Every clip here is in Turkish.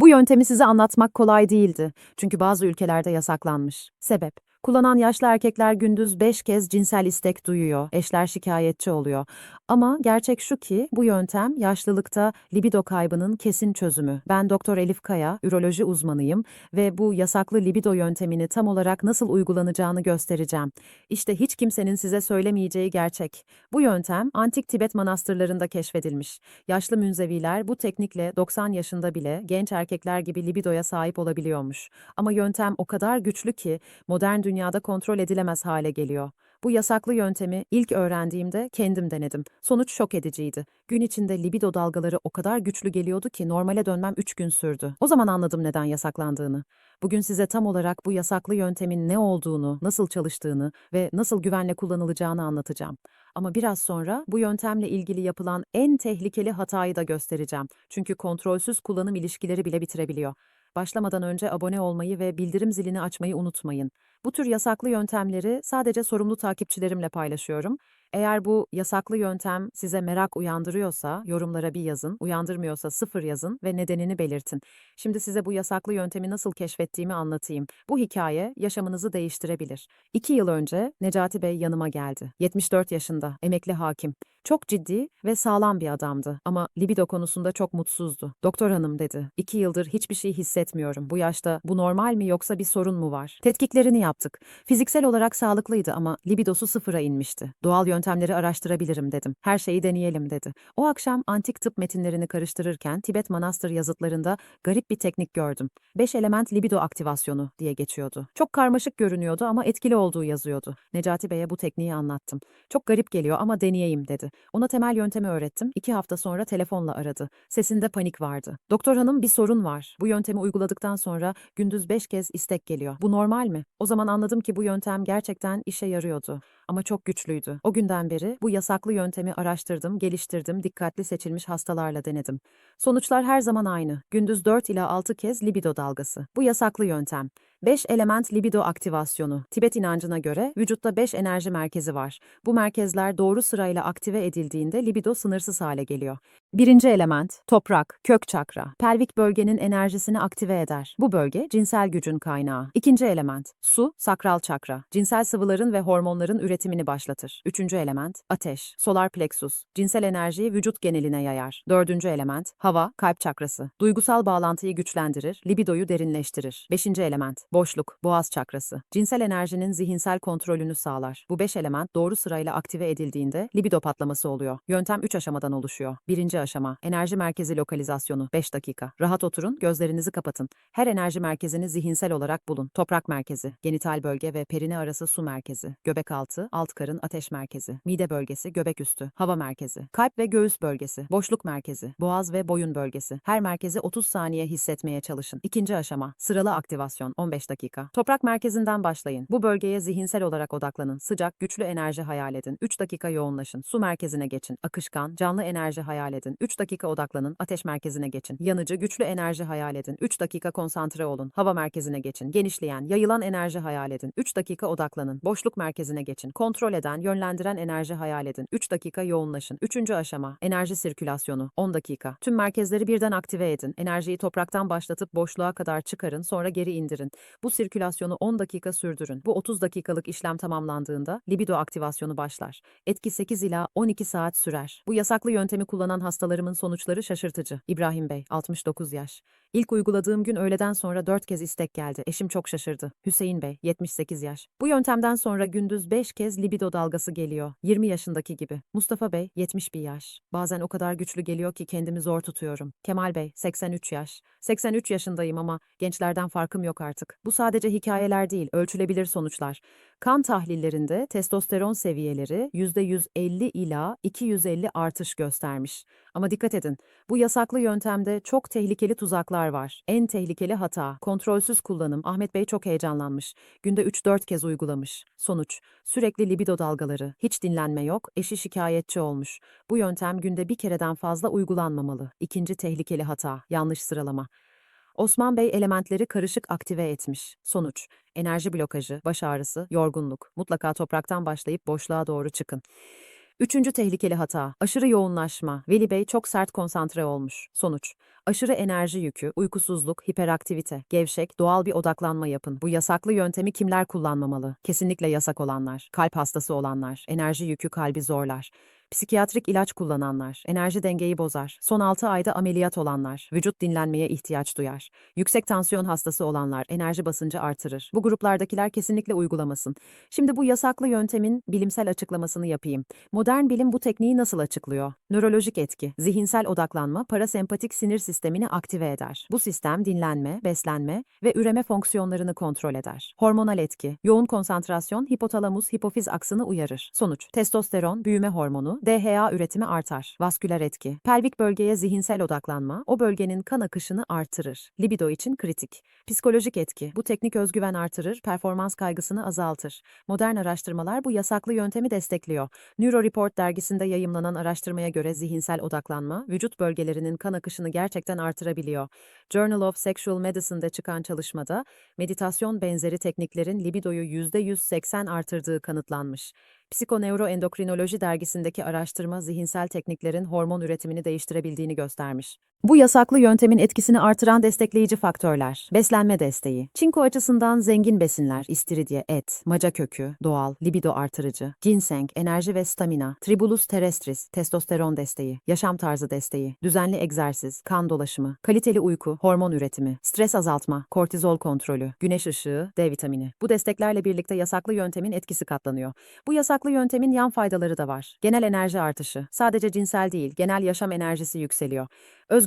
Bu yöntemi size anlatmak kolay değildi. Çünkü bazı ülkelerde yasaklanmış. Sebep? Kullanan yaşlı erkekler gündüz 5 kez cinsel istek duyuyor, eşler şikayetçi oluyor. Ama gerçek şu ki bu yöntem yaşlılıkta libido kaybının kesin çözümü. Ben Doktor Elif Kaya, üroloji uzmanıyım ve bu yasaklı libido yöntemini tam olarak nasıl uygulanacağını göstereceğim. İşte hiç kimsenin size söylemeyeceği gerçek. Bu yöntem antik Tibet manastırlarında keşfedilmiş. Yaşlı münzeviler bu teknikle 90 yaşında bile genç erkekler gibi libidoya sahip olabiliyormuş. Ama yöntem o kadar güçlü ki modern dünyada kontrol edilemez hale geliyor. Bu yasaklı yöntemi ilk öğrendiğimde kendim denedim. Sonuç şok ediciydi. Gün içinde libido dalgaları o kadar güçlü geliyordu ki normale dönmem 3 gün sürdü. O zaman anladım neden yasaklandığını. Bugün size tam olarak bu yasaklı yöntemin ne olduğunu, nasıl çalıştığını ve nasıl güvenle kullanılacağını anlatacağım. Ama biraz sonra bu yöntemle ilgili yapılan en tehlikeli hatayı da göstereceğim. Çünkü kontrolsüz kullanım ilişkileri bile bitirebiliyor. Başlamadan önce abone olmayı ve bildirim zilini açmayı unutmayın. Bu tür yasaklı yöntemleri sadece sorumlu takipçilerimle paylaşıyorum. Eğer bu yasaklı yöntem size merak uyandırıyorsa yorumlara bir yazın, uyandırmıyorsa sıfır yazın ve nedenini belirtin. Şimdi size bu yasaklı yöntemi nasıl keşfettiğimi anlatayım. Bu hikaye yaşamınızı değiştirebilir. İki yıl önce Necati Bey yanıma geldi. 74 yaşında, emekli hakim. Çok ciddi ve sağlam bir adamdı ama libido konusunda çok mutsuzdu. Doktor hanım dedi, iki yıldır hiçbir şey hissetmiyorum. Bu yaşta bu normal mi yoksa bir sorun mu var? Tetkiklerini yaptık. Fiziksel olarak sağlıklıydı ama libidosu sıfıra inmişti. Doğal yöntemleri araştırabilirim dedim. Her şeyi deneyelim dedi. O akşam antik tıp metinlerini karıştırırken Tibet Manastır yazıtlarında garip bir teknik gördüm. Beş element libido aktivasyonu diye geçiyordu. Çok karmaşık görünüyordu ama etkili olduğu yazıyordu. Necati Bey'e bu tekniği anlattım. Çok garip geliyor ama deneyeyim dedi. Ona temel yöntemi öğrettim. İki hafta sonra telefonla aradı. Sesinde panik vardı. Doktor hanım bir sorun var. Bu yöntemi uyguladıktan sonra gündüz beş kez istek geliyor. Bu normal mi? O zaman anladım ki bu yöntem gerçekten işe yarıyordu. Ama çok güçlüydü. O günden beri bu yasaklı yöntemi araştırdım, geliştirdim, dikkatli seçilmiş hastalarla denedim. Sonuçlar her zaman aynı. Gündüz 4 ila 6 kez libido dalgası. Bu yasaklı yöntem. 5 element libido aktivasyonu. Tibet inancına göre vücutta 5 enerji merkezi var. Bu merkezler doğru sırayla aktive edildiğinde libido sınırsız hale geliyor. Birinci element, toprak, kök çakra. Pelvik bölgenin enerjisini aktive eder. Bu bölge cinsel gücün kaynağı. İkinci element, su, sakral çakra. Cinsel sıvıların ve hormonların üretimini başlatır. Üçüncü element, ateş, solar plexus. Cinsel enerjiyi vücut geneline yayar. Dördüncü element, hava, kalp çakrası. Duygusal bağlantıyı güçlendirir, libidoyu derinleştirir. Beşinci element, boşluk, boğaz çakrası. Cinsel enerjinin zihinsel kontrolünü sağlar. Bu beş element doğru sırayla aktive edildiğinde libido patlaması oluyor. Yöntem üç aşamadan oluşuyor. Birinci aşama, enerji merkezi lokalizasyonu. 5 dakika. Rahat oturun, gözlerinizi kapatın. Her enerji merkezini zihinsel olarak bulun. Toprak merkezi, genital bölge ve perine arası su merkezi. Göbek altı, alt karın ateş merkezi. Mide bölgesi, göbek üstü, hava merkezi. Kalp ve göğüs bölgesi, boşluk merkezi. Boğaz ve boyun bölgesi. Her merkezi 30 saniye hissetmeye çalışın. İkinci aşama, sıralı aktivasyon 15 dakika. Toprak merkezinden başlayın. Bu bölgeye zihinsel olarak odaklanın. Sıcak, güçlü enerji hayal edin. 3 dakika yoğunlaşın. Su merkezine geçin. Akışkan, canlı enerji hayal edin. 3 dakika odaklanın. Ateş merkezine geçin. Yanıcı, güçlü enerji hayal edin. 3 dakika konsantre olun. Hava merkezine geçin. Genişleyen, yayılan enerji hayal edin. 3 dakika odaklanın. Boşluk merkezine geçin. Kontrol eden, yönlendiren enerji hayal edin. 3 dakika yoğunlaşın. Üçüncü aşama, enerji sirkülasyonu. 10 dakika. Tüm merkezleri birden aktive edin. Enerjiyi topraktan başlatıp boşluğa kadar çıkarın, sonra geri indirin. Bu sirkülasyonu 10 dakika sürdürün. Bu 30 dakikalık işlem tamamlandığında libido aktivasyonu başlar. Etki 8 ila 12 saat sürer. Bu yasaklı yöntemi kullanan hastalarımın sonuçları şaşırtıcı. İbrahim Bey, 69 yaş. İlk uyguladığım gün öğleden sonra 4 kez istek geldi. Eşim çok şaşırdı. Hüseyin Bey, 78 yaş. Bu yöntemden sonra gündüz 5 kez libido dalgası geliyor. 20 yaşındaki gibi. Mustafa Bey, 71 yaş. Bazen o kadar güçlü geliyor ki kendimi zor tutuyorum. Kemal Bey, 83 yaş. 83 yaşındayım ama gençlerden farkım yok artık. Bu sadece hikayeler değil, ölçülebilir sonuçlar. Kan tahlillerinde testosteron seviyeleri %150 ila 250 artış göstermiş. Ama dikkat edin, bu yasaklı yöntemde çok tehlikeli tuzaklar var. En tehlikeli hata, kontrolsüz kullanım. Ahmet Bey çok heyecanlanmış. Günde 3-4 kez uygulamış. Sonuç, sürekli libido dalgaları, hiç dinlenme yok, eşi şikayetçi olmuş. Bu yöntem günde bir kereden fazla uygulanmamalı. İkinci tehlikeli hata, yanlış sıralama. Osman Bey elementleri karışık aktive etmiş. Sonuç, enerji blokajı, baş ağrısı, yorgunluk. Mutlaka topraktan başlayıp boşluğa doğru çıkın. Üçüncü tehlikeli hata, aşırı yoğunlaşma. Veli Bey çok sert konsantre olmuş. Sonuç, aşırı enerji yükü, uykusuzluk, hiperaktivite, gevşek, doğal bir odaklanma yapın. Bu yasaklı yöntemi kimler kullanmamalı? Kesinlikle yasak olanlar, kalp hastası olanlar, enerji yükü kalbi zorlar. Psikiyatrik ilaç kullananlar, enerji dengeyi bozar, son 6 ayda ameliyat olanlar, vücut dinlenmeye ihtiyaç duyar. Yüksek tansiyon hastası olanlar enerji basıncı artırır. Bu gruplardakiler kesinlikle uygulamasın. Şimdi bu yasaklı yöntemin bilimsel açıklamasını yapayım. Modern bilim bu tekniği nasıl açıklıyor? Nörolojik etki, zihinsel odaklanma, parasempatik sinir sistemini aktive eder. Bu sistem dinlenme, beslenme ve üreme fonksiyonlarını kontrol eder. Hormonal etki, yoğun konsantrasyon hipotalamus hipofiz aksını uyarır. Sonuç, testosteron, büyüme hormonu, DHA üretimi artar. Vasküler etki, pelvik bölgeye zihinsel odaklanma, o bölgenin kan akışını artırır. Libido için kritik. Psikolojik etki, bu teknik özgüven artırır, performans kaygısını azaltır. Modern araştırmalar bu yasaklı yöntemi destekliyor. Neuroreport dergisinde yayımlanan araştırmaya göre zihinsel odaklanma, vücut bölgelerinin kan akışını gerçekten artırabiliyor. Journal of Sexual Medicine'de çıkan çalışmada, meditasyon benzeri tekniklerin libidoyu %180 artırdığı kanıtlanmış. Psikoneuroendokrinoloji dergisindeki araştırma zihinsel tekniklerin hormon üretimini değiştirebildiğini göstermiş. Bu yasaklı yöntemin etkisini artıran destekleyici faktörler. Beslenme desteği. Çinko açısından zengin besinler, istiridye, et, maca kökü, doğal, libido artırıcı, ginseng, enerji ve stamina, tribulus terrestris, testosteron desteği, yaşam tarzı desteği, düzenli egzersiz, kan dolaşımı, kaliteli uyku, hormon üretimi, stres azaltma, kortizol kontrolü, güneş ışığı, D vitamini. Bu desteklerle birlikte yasaklı yöntemin etkisi katlanıyor. Bu yasaklı yöntemin yan faydaları da var. Genel enerji artışı. Sadece cinsel değil, genel yaşam enerjisi yükseliyor.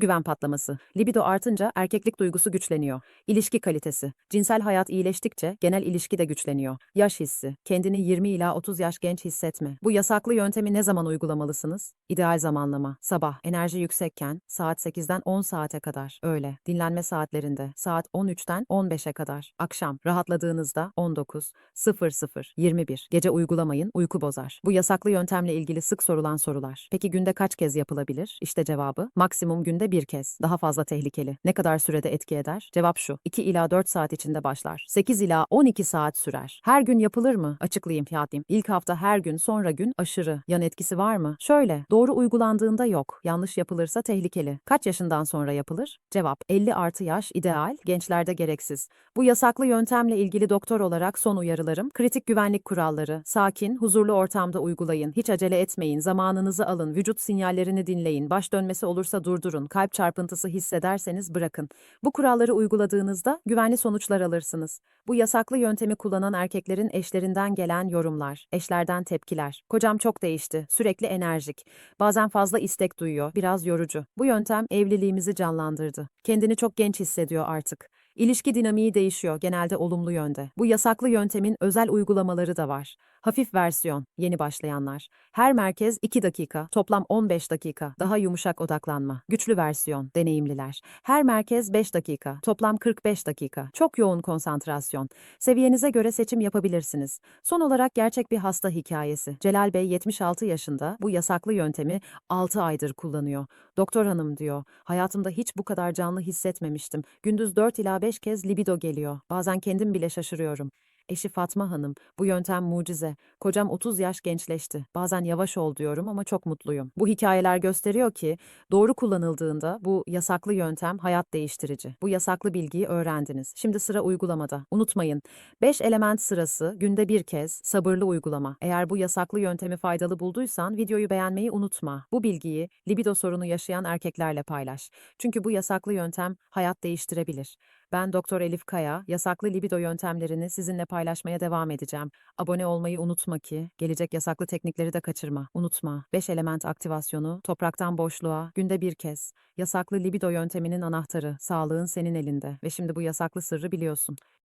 Özgüven patlaması. Libido artınca erkeklik duygusu güçleniyor. İlişki kalitesi. Cinsel hayat iyileştikçe genel ilişki de güçleniyor. Yaş hissi. Kendini 20 ila 30 yaş genç hissetme. Bu yasaklı yöntemi ne zaman uygulamalısınız? İdeal zamanlama. Sabah enerji yüksekken saat 8'den 10 saate kadar. Öğle dinlenme saatlerinde saat 13'ten 15'e kadar. Akşam rahatladığınızda 19 00 21. Gece uygulamayın uyku bozar. Bu yasaklı yöntemle ilgili sık sorulan sorular. Peki günde kaç kez yapılabilir? İşte cevabı. Maksimum günde bir kez. Daha fazla tehlikeli. Ne kadar sürede etki eder? Cevap şu. 2 ila 4 saat içinde başlar. 8 ila 12 saat sürer. Her gün yapılır mı? Açıklayayım Fatih'im. İlk hafta her gün, sonra gün aşırı. Yan etkisi var mı? Şöyle. Doğru uygulandığında yok. Yanlış yapılırsa tehlikeli. Kaç yaşından sonra yapılır? Cevap. 50 artı yaş ideal, gençlerde gereksiz. Bu yasaklı yöntemle ilgili doktor olarak son uyarılarım. Kritik güvenlik kuralları. Sakin, huzurlu ortamda uygulayın. Hiç acele etmeyin. Zamanınızı alın. Vücut sinyallerini dinleyin. Baş dönmesi olursa durdurun. Kalp çarpıntısı hissederseniz bırakın. Bu kuralları uyguladığınızda güvenli sonuçlar alırsınız. Bu yasaklı yöntemi kullanan erkeklerin eşlerinden gelen yorumlar, eşlerden tepkiler. Kocam çok değişti, sürekli enerjik. Bazen fazla istek duyuyor, biraz yorucu. Bu yöntem evliliğimizi canlandırdı. Kendini çok genç hissediyor artık. İlişki dinamiği değişiyor, genelde olumlu yönde. Bu yasaklı yöntemin özel uygulamaları da var. Hafif versiyon, yeni başlayanlar. Her merkez 2 dakika, toplam 15 dakika. Daha yumuşak odaklanma. Güçlü versiyon, deneyimliler. Her merkez 5 dakika, toplam 45 dakika. Çok yoğun konsantrasyon. Seviyenize göre seçim yapabilirsiniz. Son olarak gerçek bir hasta hikayesi. Celal Bey 76 yaşında bu yasaklı yöntemi 6 aydır kullanıyor. Doktor hanım diyor, hayatımda hiç bu kadar canlı hissetmemiştim. Gündüz 4 ila 5 kez libido geliyor. Bazen kendim bile şaşırıyorum. Eşi Fatma Hanım, bu yöntem mucize. Kocam 30 yaş gençleşti. Bazen yavaş ol diyorum ama çok mutluyum. Bu hikayeler gösteriyor ki doğru kullanıldığında bu yasaklı yöntem hayat değiştirici. Bu yasaklı bilgiyi öğrendiniz. Şimdi sıra uygulamada. Unutmayın. 5 element sırası günde bir kez sabırlı uygulama. Eğer bu yasaklı yöntemi faydalı bulduysan videoyu beğenmeyi unutma. Bu bilgiyi libido sorunu yaşayan erkeklerle paylaş. Çünkü bu yasaklı yöntem hayat değiştirebilir. Ben Doktor Elif Kaya, yasaklı libido yöntemlerini sizinle paylaşmaya devam edeceğim. Abone olmayı unutma ki, gelecek yasaklı teknikleri de kaçırma. Unutma, 5 element aktivasyonu, topraktan boşluğa, günde bir kez. Yasaklı libido yönteminin anahtarı, sağlığın senin elinde ve şimdi bu yasaklı sırrı biliyorsun.